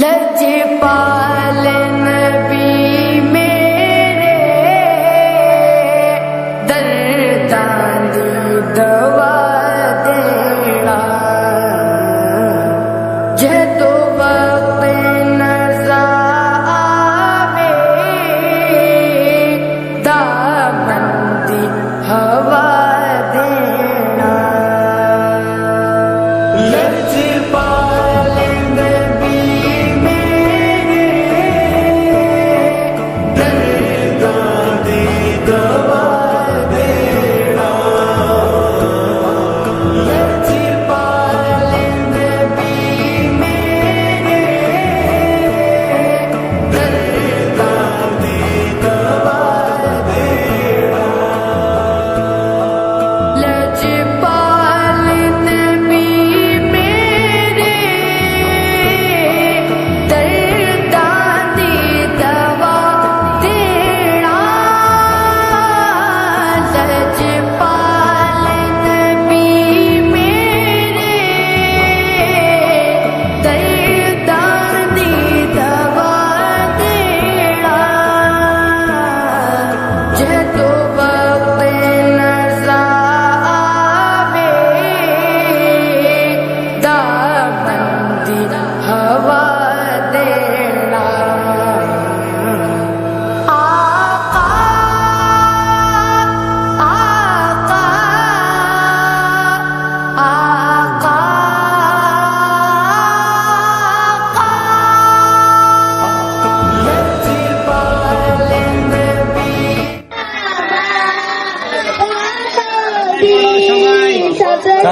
लज पालन भी मेरे दर्दान दवा देना जे तो वक्त नजा आवे दामंदी हवा देना लज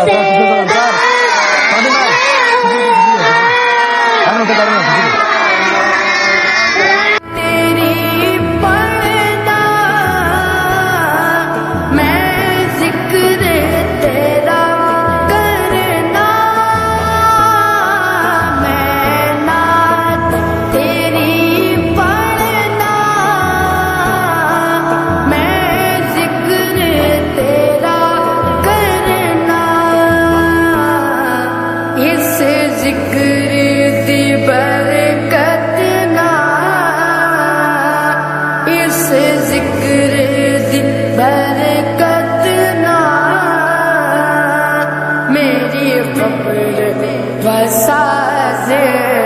José. sazır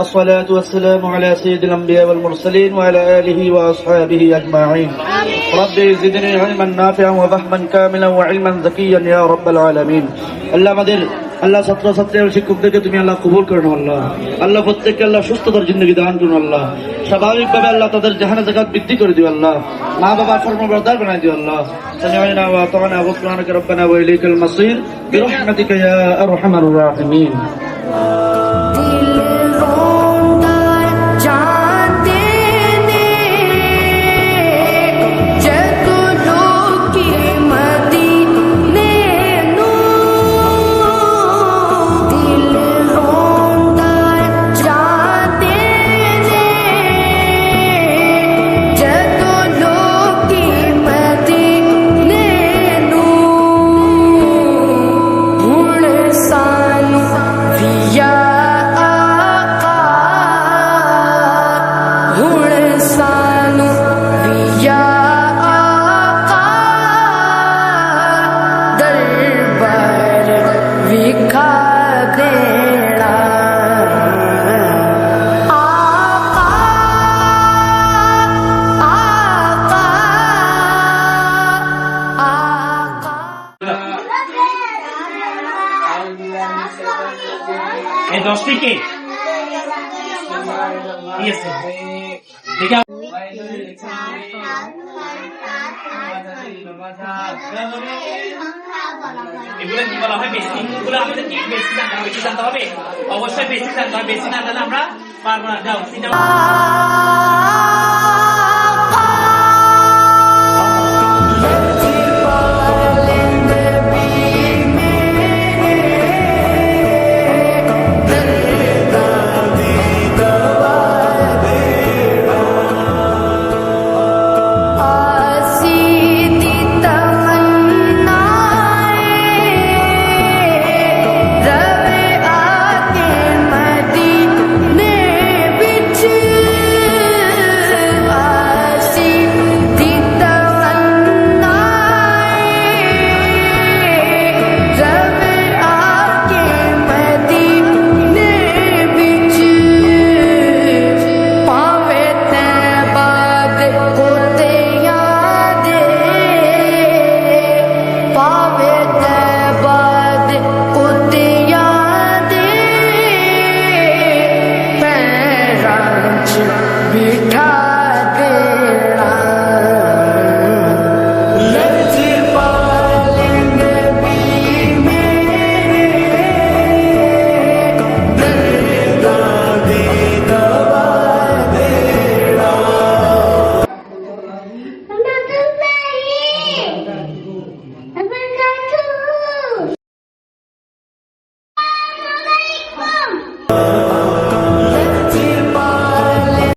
الصلاة والسلام على سيد الأنبياء والمرسلين وعلى آله وأصحابه أجمعين رب زدني علما نافعا وفهما كاملا وعلما ذكيا يا رب العالمين আল্লাহ আমাদের আল্লাহ ছাত্র ছাত্রী এবং শিক্ষকদেরকে তুমি আল্লাহ কবুল করো আল্লাহ আল্লাহ প্রত্যেককে আল্লাহ সুস্থতার জিন্দগি দান করুন আল্লাহ স্বাভাবিকভাবে আল্লাহ তাদের জাহানা জাকাত বৃদ্ধি করে দিও আল্লাহ মা বাবা কর্মবর্দার বানাই দিও আল্লাহ سمعنا وأطعنا غفرانك ربنا وإليك المصير برحمتك يا أرحم الراحمين এই দশটি কে? এগুলো কি বলা হয়? বেশি। এগুলো আমাদের কি? বেশি জানতে হবে, বেশি জানতে হবে। অবশ্যই বেশি জানতে হবে। বেশি না জানলে আমরা পারব না। যাও